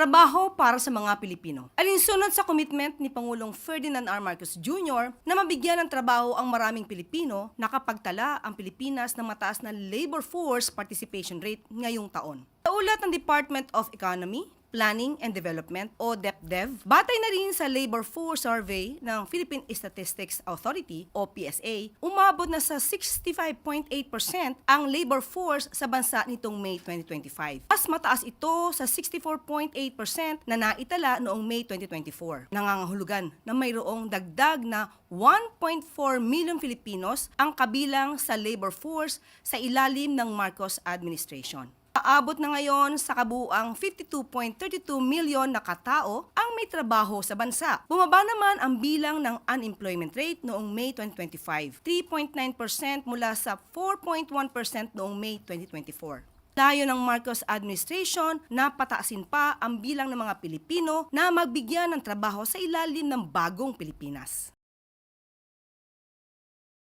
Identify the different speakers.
Speaker 1: Trabaho para sa mga Pilipino. Alinsunod sa commitment ni Pangulong Ferdinand R. Marcos Jr. na mabigyan ng trabaho ang maraming Pilipino, nakapagtala ang Pilipinas ng mataas na labor force participation rate ngayong taon. Sa ulat ng Department of Economy, Planning and Development o DepDev, batay na rin sa Labor Force Survey ng Philippine Statistics Authority o PSA, umabot na sa 65.8% ang labor force sa bansa nitong May 2025. Mas mataas ito sa 64.8% na naitala noong May 2024. Nangangahulugan na mayroong dagdag na 1.4 million Filipinos ang kabilang sa labor force sa ilalim ng Marcos administration. Aabot na ngayon sa kabuang 52.32 milyon na katao ang may trabaho sa bansa. Bumaba naman ang bilang ng unemployment rate noong May 2025, 3.9% mula sa 4.1% noong May 2024. Layo ng Marcos administration na pataasin pa ang bilang ng mga Pilipino na magbigyan ng trabaho sa ilalim ng bagong Pilipinas.